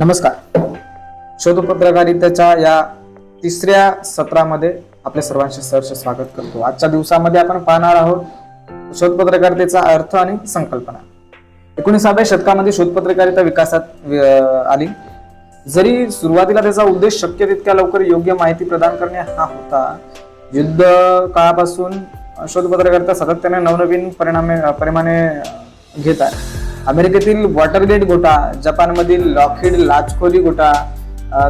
नमस्कार. शोध पत्रकारितेच्या या तिसऱ्या सत्रामध्ये आपले सर्वांचे सहर्ष स्वागत करतो. आजच्या दिवसामध्ये आपण पाहणार आहोत शोध पत्रकारितेचा अर्थ आणि संकल्पना. एकोणीसाव्या शतकामध्ये शोध पत्रकारिता विकासात आली. जरी सुरुवातीला त्याचा उद्देश शक्य तितक्या लवकर योग्य माहिती प्रदान करणे हा होता युद्ध काळापासून शोध पत्रकारिता सातत्याने नवनवीन परिणामे परिमाणे घेत आहे. अमेरिकेतील वॉटरगेट गोटा जपानमधील लॉकहीड लाचखोरी गोटा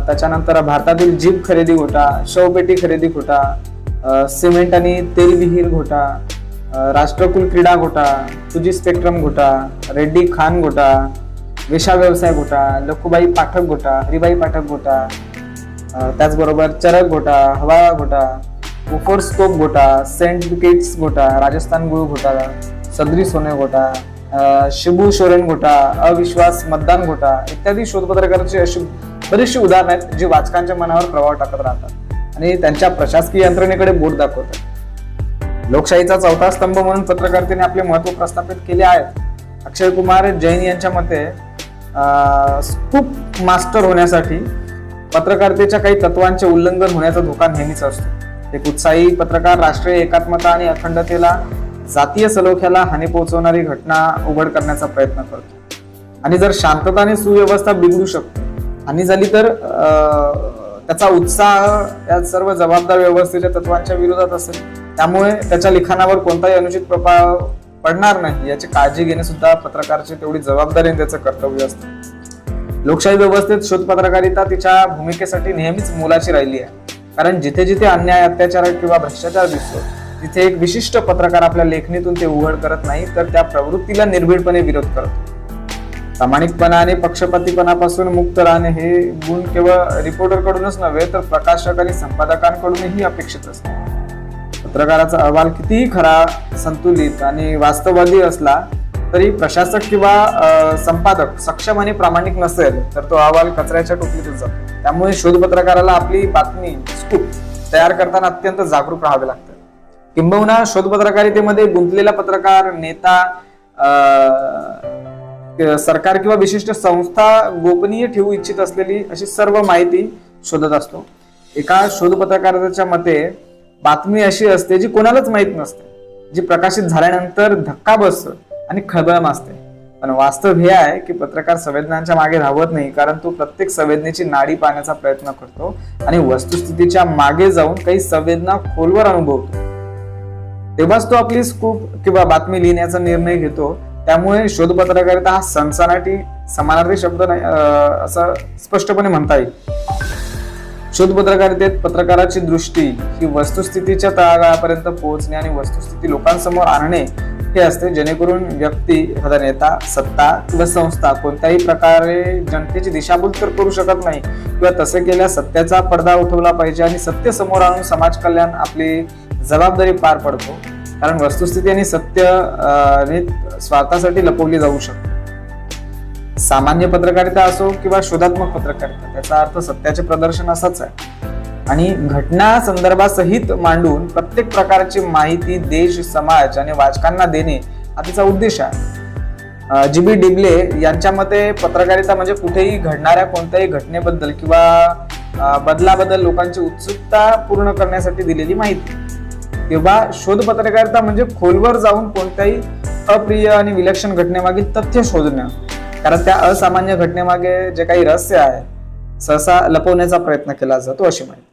त्याच्यानंतर भारतातील जीप खरेदी घोटा शवपेटी खरेदी घोटा सिमेंट आणि तेल विहीर राष्ट्रकुल क्रीडा घोटा तुझी स्पेक्ट्रम घोटा रेड्डी खान घोटा वेशा व्यवसाय घोटा लखुबाई पाठक घोटा हरिबाई पाठक घोटा त्याचबरोबर चरक घोटा हवा उफोर स्कोप घोटा सेंट बिकेट्स घोटा राजस्थान गुळ घोटाळा सदरी सोने घोटा शिबू शोरेन घोटा अविश्वास मतदान घोटा इत्यादी शोधपत्रकारांची अशी बरीचशी उदाहरणं आहेत जी वाचकांच्या मनावर प्रभाव टाकत राहतात आणि त्यांच्या प्रशासकीय यंत्रणेकडे बोट दाखवतात. लोकशाहीचा चौथा स्तंभ म्हणून पत्रकारितेने आपले महत्त्व प्रस्थापित केले आहेत. अक्षय कुमार जैन यांच्या मते खूप मास्टर होण्यासाठी पत्रकारितेच्या काही तत्वांचे उल्लंघन होण्याचा धोका नेहमीच असतो. एक उत्साही पत्रकार राष्ट्रीय एकात्मता आणि अखंडतेला जातीय सलोख्याला हानी पोहोचवणारी घटना उघड करण्याचा प्रयत्न करतो. आणि जर शांतता आणि सुव्यवस्था बिघडू शकते आणि झाली तर अं, त्याचा उत्साह या सर्व जबाबदार व्यवस्थेच्या तत्वांच्या विरोधात असेल. त्यामुळे त्याच्या लिखाणावर कोणताही अनुचित प्रभाव पडणार नाही याची काळजी घेणे सुद्धा पत्रकाराची तेवढी जबाबदारी त्याचं कर्तव्य असतं. लोकशाही व्यवस्थेत शोध पत्रकारिता तिच्या भूमिकेसाठी नेहमीच मोलाची राहिली आहे. कारण जिथे जिथे अन्याय अत्याचार किंवा भ्रष्टाचार दिसतो तिथे एक विशिष्ट पत्रकार आपल्या लेखणीतून ते उघड करत नाही तर त्या प्रवृत्तीला निर्भीडपणे विरोध करतो. प्रामाणिकपणा आणि पक्षपातीपणापासून मुक्त राहणे हे गुण केवळ रिपोर्टरकडूनच नव्हे तर प्रकाशक आणि संपादकांकडूनही अपेक्षित असते. पत्रकाराचा अहवाल कितीही खरा संतुलित आणि वास्तववादी असला तरी प्रशासक किंवा संपादक सक्षम आणि प्रामाणिक नसेल तर तो अहवाल कचऱ्याच्या टोपलीतच जातो. त्यामुळे शोध पत्रकाराला आपली बातमी स्कूप तयार करताना अत्यंत जागरूक राहावे लागतं. किंबहुना शोध पत्रकारितेमध्ये गुंतलेला पत्रकार नेता सरकार किंवा विशिष्ट संस्था गोपनीय ठेवू इच्छित असलेली अशी सर्व माहिती शोधत असतो. एका शोध पत्रकाराच्या मते बातमी अशी असते जी कोणालाच माहीत नसते जी प्रकाशित झाल्यानंतर धक्का बसतो आणि खळबळ असते पण वास्तव हे आहे की पत्रकार संवेदनांच्या मागे धावत नाही कारण तो प्रत्येक संवेदनेची नाडी पाहण्याचा प्रयत्न करतो आणि वस्तुस्थितीच्या मागे जाऊन काही संवेदना खोलवर अनुभवतो. तेव्हाच तो आपली स्कूप किंवा बातमी लिहिण्याचा निर्णय घेतो. त्यामुळे शोध पत्रकारिता हा सनसनाटी समानार्थी शब्द नाही असं स्पष्टपणे म्हणता येईल. शोध पत्रकारितेत पत्रकाराची दृष्टी ही वस्तुस्थितीच्या तळागाळापर्यंत पोहोचणे आणि वस्तुस्थिती लोकांसमोर आणणे हे असते. जेणेकरून व्यक्ती एखादा नेता सत्ता किंवा संस्था कोणत्याही प्रकारे जनतेची दिशाभूल तर करू शकत नाही किंवा तसे केल्यास सत्याचा पडदा उठवला पाहिजे आणि सत्य समोर आणून समाज कल्याण आपली जबाबदारी पार पडतो. कारण वस्तुस्थिती आणि सत्य स्वार्थासाठी लपवली जाऊ शकते. सामान्य पत्रकारिता असो किंवा शोधात्मक पत्रकारिता त्याचा अर्थ सत्याचे प्रदर्शन असाच आहे. आणि घटना संदर्भासहित मांडून प्रत्येक प्रकारची माहिती देश समाज आणि वाचकांना देणे हा तिचा उद्देश आहे. जी बी डिबले यांच्या मते पत्रकारिता म्हणजे कुठेही घडणाऱ्या कोणत्याही घटनेबद्दल किंवा बदलाबद्दल लोकांची उत्सुकता पूर्ण करण्यासाठी दिलेली माहिती. तेव्हा शोध पत्रकारिता म्हणजे खोलवर जाऊन कोणत्याही अप्रिय आणि विलक्षण घटनेमागील तथ्य शोधणं. कारण त्या असामान्य घटनेमागे जे काही रहस्य आहे सहसा लपवण्याचा प्रयत्न केला जातो अशी माहिती.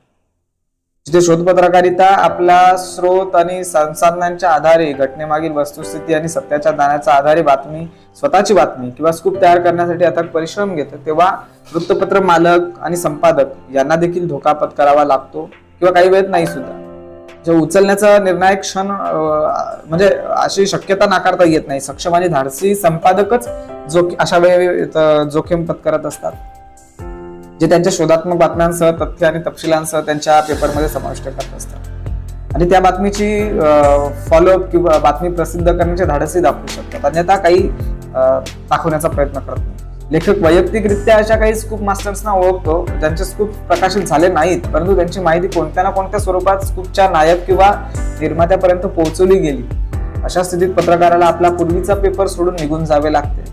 जिथे शोध पत्रकारिता आपला स्रोत आणि संसाधनांच्या आधारे घटनेमागील वस्तुस्थिती आणि सत्याच्या ज्ञानाच्या आधारे बातमी स्वतःची बातमी किंवा स्कूप तयार करण्यासाठी अथक परिश्रम घेतो तेव्हा वृत्तपत्र मालक आणि संपादक यांना देखील धोका पत्करावा लागतो किंवा काही वेळेत नाही सुद्धा. जे उचलण्याचा निर्णायक क्षण म्हणजे अशी शक्यता नाकारता येत नाही. सक्षम आणि धाडसी संपादकच जोखी अशा वेळी जोखीम पत्करत असतात. जे त्यांच्या शोधात्मक बातम्यांसह तथ्य आणि तपशिलांसह त्यांच्या पेपरमध्ये समाविष्ट करत असतात. आणि त्या बातमीची फॉलोअप किंवा बातमी प्रसिद्ध करण्याचे धाडसी दाखवू शकतात. अन्यथा काही अं, दाखवण्याचा प्रयत्न करत नाही. लेखक वैयक्तिकरित्या अशा काही स्कूप मास्टर्सना ओळखतो ज्यांचे स्कूप प्रकाशित झाले नाहीत परंतु त्यांची माहिती कोणत्या ना कोणत्या स्वरूपात स्कूपच्या नायक किंवा निर्मात्यापर्यंत पोहोचवली गेली. अशा स्थितीत पत्रकाराला आपला पूर्वीचा पेपर सोडून निघून जावे लागते.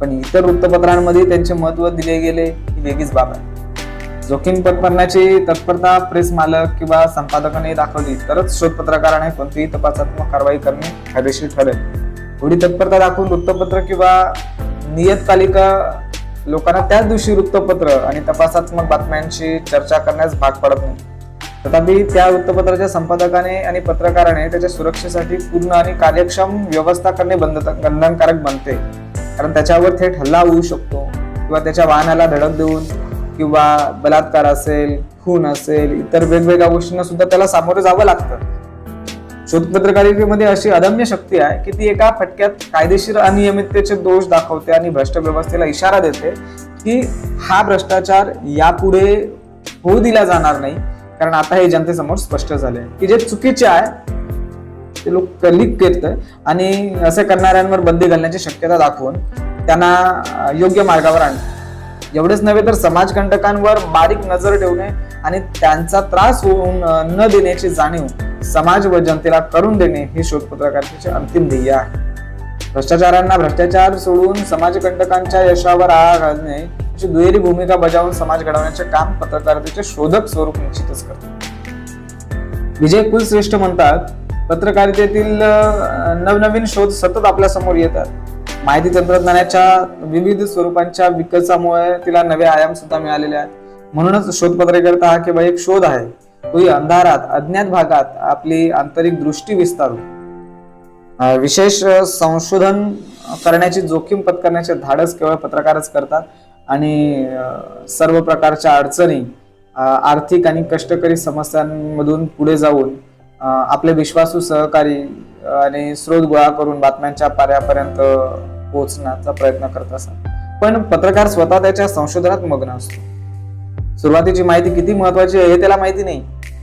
पण इतर वृत्तपत्रांमध्ये त्यांचे महत्त्व दिले गेले ही वेगळीच बाब आहे. जोखीम पत्करण्याची तत्परता प्रेस मालक किंवा संपादकाने दाखवली तरच शोध पत्रकाराने कोणतीही तपासात्मक कारवाई करणे फायदेशीर ठरेल. एवढी तत्परता दाखवून वृत्तपत्र किंवा नियतकालिका लोकांना त्याच दिवशी वृत्तपत्र आणि तपासात्मक बातम्यांची चर्चा करण्यास भाग पडत नाही. तथापि त्या वृत्तपत्राच्या संपादकाने आणि पत्रकाराने त्याच्या सुरक्षेसाठी पूर्ण आणि कार्यक्षम व्यवस्था करणे बंध बंधनकारक बनते. कारण त्याच्यावर थेट हल्ला होऊ शकतो किंवा त्याच्या वाहनाला धडक देऊन किंवा बलात्कार असेल खून असेल इतर वेगवेगळ्या गोष्टींना सुद्धा त्याला सामोरं जावं लागतं. शोध पत्रकारितेमध्ये अशी अदम्य शक्ती आहे की ती एका फटक्यात कायदेशीर अनियमिततेचे दोष दाखवते आणि भ्रष्ट व्यवस्थेला इशारा देते की हा भ्रष्टाचार यापुढे होऊ दिला जाणार नाही. कारण आता हे जनतेसमोर स्पष्ट झाले की जे चुकीचे आहे ते लोक लीक करत आणि असे करणाऱ्यांवर बंदी घालण्याची शक्यता दाखवून त्यांना योग्य मार्गावर आणते. एवढेच नव्हे तर समाजकंटकांवर बारीक नजर ठेवणे आणि त्यांचा त्रास होऊन न देण्याची जाणीव समाज व जनतेला करून देणे हे शोध पत्रकारितेचे अंतिम ध्येय आहे. भ्रष्टाचारांना भ्रष्टाचार सोडून समाजकंटकांच्या यशावर आळा घालणे अशी दुहेरी भूमिका बजावून समाज घडवण्याचे काम पत्रकारितेचे शोधक स्वरूप निश्चितच करते. विजय कुलश्रेष्ठ म्हणतात पत्रकारितेतील नवनवीन शोध सतत आपल्यासमोर येतात. माहिती तंत्रज्ञानाच्या विविध स्वरूपांच्या विकासामुळे तिला नवे आयाम सुद्धा मिळालेले आहेत. म्हणूनच शोध पत्रकारिता हा केवळ एक शोध आहे. तोही अंधारात अज्ञात भागात आपली आंतरिक दृष्टी विस्तारू. विशेष संशोधन करण्याची जोखीम पत्करण्याचे धाडस केवळ पत्रकारच करतात आणि सर्व प्रकारच्या अडचणी आर्थिक आणि कष्टकरी समस्यांमधून पुढे जाऊन आपले विश्वासू सहकारी आणि स्रोत गोळा करून बातम्यांच्या पाऱ्यापर्यंत पोहोचण्याचा प्रयत्न करत असतात. पण पत्रकार स्वतः त्याच्या संशोधनात मग्न असतो. सुरुवातीची माहिती किती महत्वाची आहे हे त्याला माहिती नाही.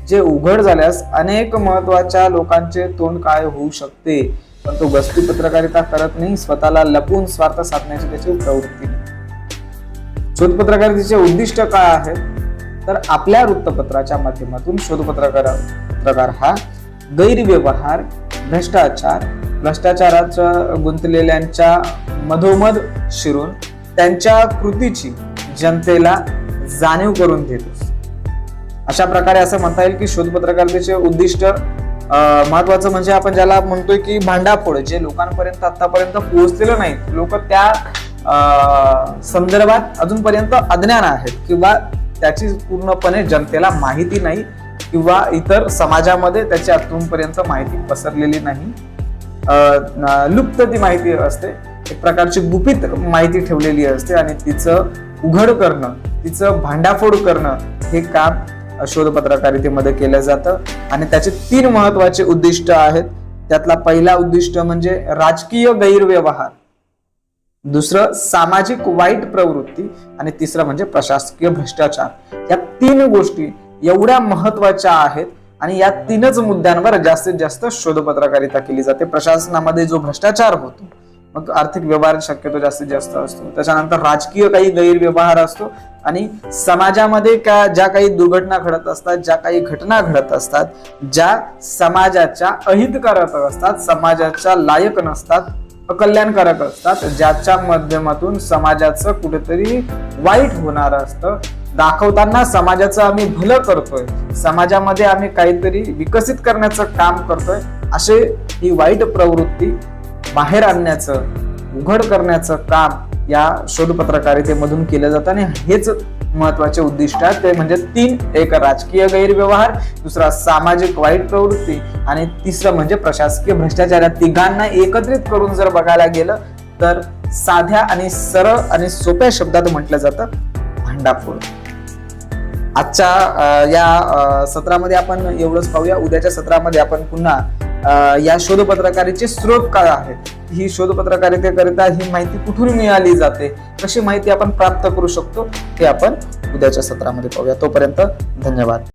जे उघड झाल्यास अनेक महत्त्वाच्या लोकांचे तोंड काय होऊ शकते? पण तो गस्ती पत्रकारिता करत नाही स्वतःला लपून स्वार्थ साधण्याची त्याची प्रवृत्ती शोध पत्रकारितेचे उद्दिष्ट काय आहे तर आपल्या वृत्तपत्राच्या माध्यमातून शोध पत्रकार पत्रकार हा गैरव्यवहार भ्रष्टाचार भ्रष्टाचाराच्या गुंतलेल्यांच्या मधोमध शिरून त्यांच्या कृतीची जनतेला जाणीव करून देतोस अशा प्रकारे असं म्हणता येईल की शोध पत्रकारितेचे उद्दिष्ट महत्वाचं म्हणजे आपण ज्याला म्हणतोय की भांडाफोड जे लोकांपर्यंत आतापर्यंत पोहोचलेलं नाही लोक त्या संदर्भात अजूनपर्यंत अज्ञान आहेत किंवा त्याची पूर्णपणे जनतेला माहिती नाही किंवा इतर समाजामध्ये त्याची अजूनपर्यंत माहिती पसरलेली नाही. लुप्त ती माहिती असते. एक प्रकारची गुपित माहिती ठेवलेली असते आणि तिचं उघड करणं तिचं भांडाफोड करणं हे काम शोधपत्रकारितेमध्ये केलं जातं. आणि त्याचे तीन महत्त्वाचे उद्दिष्ट आहेत. त्यातला पहिला उद्दिष्ट म्हणजे राजकीय गैरव्यवहार. दुसरं सामाजिक वाईट प्रवृत्ती. आणि तिसरं म्हणजे प्रशासकीय भ्रष्टाचार. या तीन गोष्टी एवढ्या महत्त्वाच्या आहेत. आणि या तीनच मुद्द्यांवर जास्तीत जास्त शोधपत्रकारिता केली जाते. प्रशासनामध्ये जो भ्रष्टाचार होतो मग आर्थिक व्यवहार शक्यतो जास्तीत जास्त असतो. त्याच्यानंतर राजकीय काही गैरव्यवहार असतो आणि समाजामध्ये का ज्या काही दुर्घटना घडत असतात ज्या काही घटना घडत असतात ज्या समाजाच्या अहितकारक असतात समाजाच्या लायक नसतात अकल्याणकारक असतात ज्याच्या माध्यमातून समाजाचं कुठेतरी वाईट होणार असतं. दाखवताना समाजाचं आम्ही भलं करतोय समाजामध्ये आम्ही काहीतरी विकसित करण्याचं काम करतोय असे ही वाईट प्रवृत्ती बाहेर आणण्याचं उघड करण्याचं काम या शोधपत्रकारितेमधून केलं जातं आणि हेच महत्त्वाचे उद्दिष्ट आहे ते म्हणजे तीन एक राजकीय गैरव्यवहार दुसरा सामाजिक वाईट प्रवृत्ती आणि तिसरं म्हणजे प्रशासकीय भ्रष्टाचार. या तिघांना एकत्रित करून जर बघायला गेलं तर साध्या आणि सरळ आणि सोप्या शब्दात म्हटलं जातं भांडाफोड. आजच्या या सत्रामध्ये आपण एवढंच पाहूया. उद्याच्या सत्रामध्ये आपण पुन्हा या शोधपत्रकारेचे स्रोत काय आहेत? ही शोधपत्रकारितेकरिता ही माहिती कुठून मिळाली जाते? कशी माहिती आपण प्राप्त करू शकतो? हे आपण उद्याच्या सत्रामध्ये पाहूया. तोपर्यंत धन्यवाद.